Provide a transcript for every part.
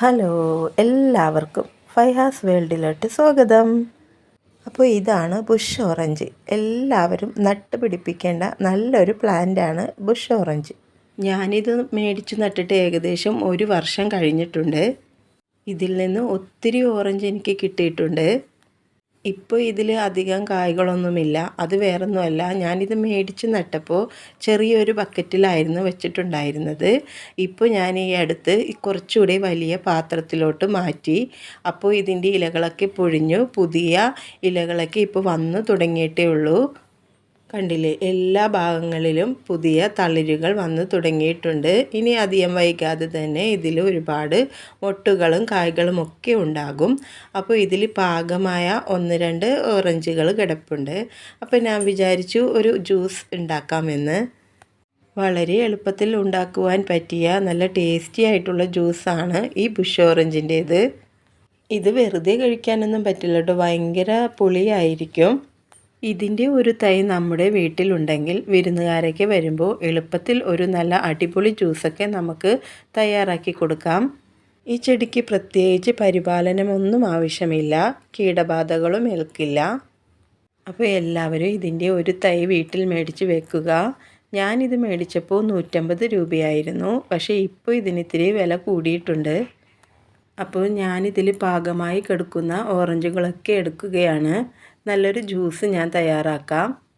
Hello എല്ലാവർക്കും ഫൈഹാസ് വേൾഡിലോട്ട് സ്വാഗതം. അപ്പോൾ ഇതാണ് ബുഷ് ഓറഞ്ച്. എല്ലാവരും നട്ടുപിടിപ്പിക്കേണ്ട നല്ലൊരു പ്ലാന്റാണ് ബുഷ് ഓറഞ്ച്. ഞാനിത് മേടിച്ചു നട്ടിട്ട് ഏകദേശം ഒരു വർഷം കഴിഞ്ഞിട്ടുണ്ട്. ഇതിൽ നിന്ന് ഒത്തിരി ഓറഞ്ച് എനിക്ക് കിട്ടിയിട്ടുണ്ട്. ഇപ്പോൾ ഇതിൽ അധികം കായ്കളൊന്നുമില്ല. അത് വേറൊന്നുമല്ല. ഞാനിത് മേടിച്ച് നട്ടപ്പോൾ ചെറിയൊരു ബക്കറ്റിലായിരുന്നു വെച്ചിട്ടുണ്ടായിരുന്നത്. ഇപ്പോൾ ഞാൻ ഈ അടുത്ത് കുറച്ചുകൂടി വലിയ പാത്രത്തിലോട്ട് മാറ്റി. അപ്പോൾ ഇതിന്റെ ഇലകളൊക്കെ പൊഴിഞ്ഞു. പുതിയ ഇലകളൊക്കെ ഇപ്പോൾ വന്ന് തുടങ്ങിയിട്ടേ ഉള്ളൂ. കണ്ടില്ലേ? എല്ലാ ഭാഗങ്ങളിലും പുതിയ തളിരുകൾ വന്ന് തുടങ്ങിയിട്ടുണ്ട്. ഇനി അധികം വൈകാതെ തന്നെ ഇതിൽ ഒരുപാട് മൊട്ടുകളും കായ്കളും ഒക്കെ ഉണ്ടാകും. അപ്പോൾ ഇതിൽ പാകമായ ഒന്ന് രണ്ട് ഓറഞ്ചുകൾ കിടപ്പുണ്ട്. അപ്പോൾ ഞാൻ വിചാരിച്ചു ഒരു ജ്യൂസ് ഉണ്ടാക്കാമെന്ന്. വളരെ എളുപ്പത്തിൽ ഉണ്ടാക്കുവാൻ പറ്റിയ നല്ല ടേസ്റ്റി ആയിട്ടുള്ള ജ്യൂസാണ് ഈ ബുഷ് ഓറഞ്ചിന്റേത്. ഇത് വെറുതെ കഴിക്കാനൊന്നും പറ്റില്ല കേട്ടോ. ഭയങ്കര പുളിയായിരിക്കും. ഇതിന്റെ ഒരു തൈ നമ്മുടെ വീട്ടിലുണ്ടെങ്കിൽ വിരുന്നുകാരൊക്കെ വരുമ്പോൾ എളുപ്പത്തിൽ ഒരു നല്ല അടിപൊളി ജ്യൂസൊക്കെ നമുക്ക് തയ്യാറാക്കി കൊടുക്കാം. ഈ ചെടിക്ക് പ്രത്യേകിച്ച് പരിപാലനമൊന്നും ആവശ്യമില്ല. കീടബാധകളും ഏൽക്കില്ല. അപ്പോൾ എല്ലാവരും ഇതിന്റെ ഒരു തൈ വീട്ടിൽ മേടിച്ച് വെക്കുക. ഞാനിത് മേടിച്ചപ്പോൾ നൂറ്റമ്പത് രൂപയായിരുന്നു. പക്ഷേ ഇപ്പോൾ ഇതിനിത്തിരി വില കൂടിയിട്ടുണ്ട്. അപ്പോൾ ഞാനിതിൽ പാകമായി കിടക്കുന്ന ഓറഞ്ചുകളൊക്കെ എടുക്കുകയാണ്. നല്ലൊരു ജ്യൂസ് ഞാൻ തയ്യാറാക്കാം.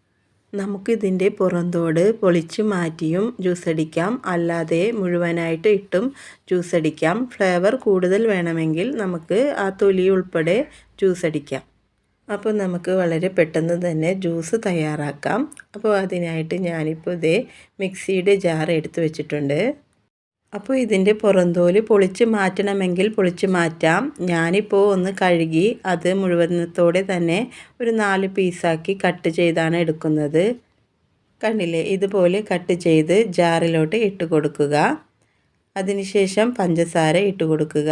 നമുക്കിതിന്റെ പുറന്തോട് പൊളിച്ച് മാറ്റിയും ജ്യൂസ് അടിക്കാം. അല്ലാതെ മുഴുവനായിട്ട് ഇട്ടും ജ്യൂസ് അടിക്കാം. ഫ്ലേവർ കൂടുതൽ വേണമെങ്കിൽ നമുക്ക് ആ തൊലി ഉൾപ്പെടെ ജ്യൂസ് അടിക്കാം. അപ്പോൾ നമുക്ക് വളരെ പെട്ടെന്ന് തന്നെ ജ്യൂസ് തയ്യാറാക്കാം. അപ്പോൾ അതിനായിട്ട് ഞാനിപ്പോൾ ഇതേ മിക്സിയുടെ ജാർ എടുത്തു വെച്ചിട്ടുണ്ട്. അപ്പോൾ ഇതിന്റെ പുറന്തോൽ പൊളിച്ച് മാറ്റണമെങ്കിൽ പൊളിച്ച് മാറ്റാം. ഞാനിപ്പോൾ ഒന്ന് കഴുകി അത് മുഴുവനത്തോടെ തന്നെ ഒരു നാല് പീസാക്കി കട്ട് ചെയ്താണ് എടുക്കുന്നത്. കണ്ടില്ലേ ഇതുപോലെ കട്ട് ചെയ്ത് ജാറിലോട്ട് ഇട്ട് കൊടുക്കുക. അതിനുശേഷം പഞ്ചസാര ഇട്ട് കൊടുക്കുക.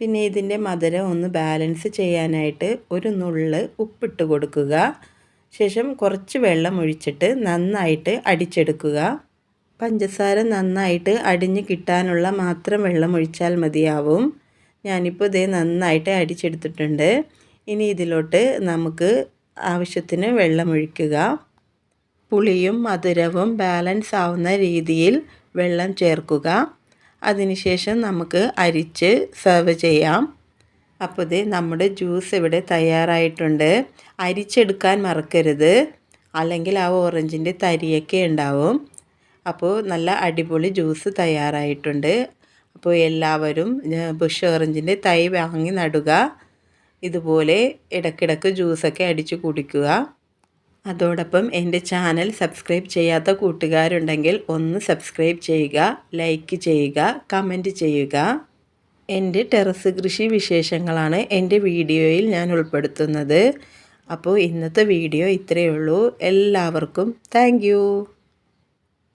പിന്നെ ഇതിന്റെ മധുരം ഒന്ന് ബാലൻസ് ചെയ്യാനായിട്ട് ഒരു നുള്ള് ഉപ്പിട്ട് കൊടുക്കുക. ശേഷം കുറച്ച് വെള്ളം ഒഴിച്ചിട്ട് നന്നായിട്ട് അടിച്ചെടുക്കുക. പഞ്ചസാര നന്നായിട്ട് അടിഞ്ഞ് കിട്ടാനുള്ള മാത്രം വെള്ളം ഒഴിച്ചാൽ മതിയാവും. ഞാനിപ്പോൾ ഇതേ നന്നായിട്ട് അടിച്ചെടുത്തിട്ടുണ്ട്. ഇനി ഇതിലോട്ട് നമുക്ക് ആവശ്യത്തിന് വെള്ളം ഒഴിക്കുക. പുളിയും മധുരവും ബാലൻസ് ആവുന്ന രീതിയിൽ വെള്ളം ചേർക്കുക. അതിനുശേഷം നമുക്ക് അരിച്ച് സെർവ് ചെയ്യാം. അപ്പോൾ ഇത് നമ്മുടെ ജ്യൂസ് ഇവിടെ തയ്യാറായിട്ടുണ്ട്. അരിച്ചെടുക്കാൻ മറക്കരുത്. അല്ലെങ്കിൽ ആ ഓറഞ്ചിന്റെ തരിയൊക്കെ ഉണ്ടാവും. അപ്പോൾ നല്ല അടിപൊളി ജ്യൂസ് തയ്യാറായിട്ടുണ്ട്. അപ്പോൾ എല്ലാവരും ബുഷ് ഓറഞ്ചിന്റെ തൈ വാങ്ങി നടുക. ഇതുപോലെ ഇടക്കിടക്ക് ജ്യൂസൊക്കെ അടിച്ച് കുടിക്കുക. അതോടൊപ്പം എന്റെ ചാനൽ സബ്സ്ക്രൈബ് ചെയ്യാത്ത കൂട്ടുകാരുണ്ടെങ്കിൽ ഒന്ന് സബ്സ്ക്രൈബ് ചെയ്യുക ലൈക്ക് ചെയ്യുക കമന്റ് ചെയ്യുക. എന്റെ ടെറസ് കൃഷി വിശേഷങ്ങളാണ് എന്റെ വീഡിയോയിൽ ഞാൻ ഉൾപ്പെടുത്തുന്നത്. അപ്പോൾ ഇന്നത്തെ വീഡിയോ ഇത്രയേ ഉള്ളൂ. എല്ലാവർക്കും താങ്ക്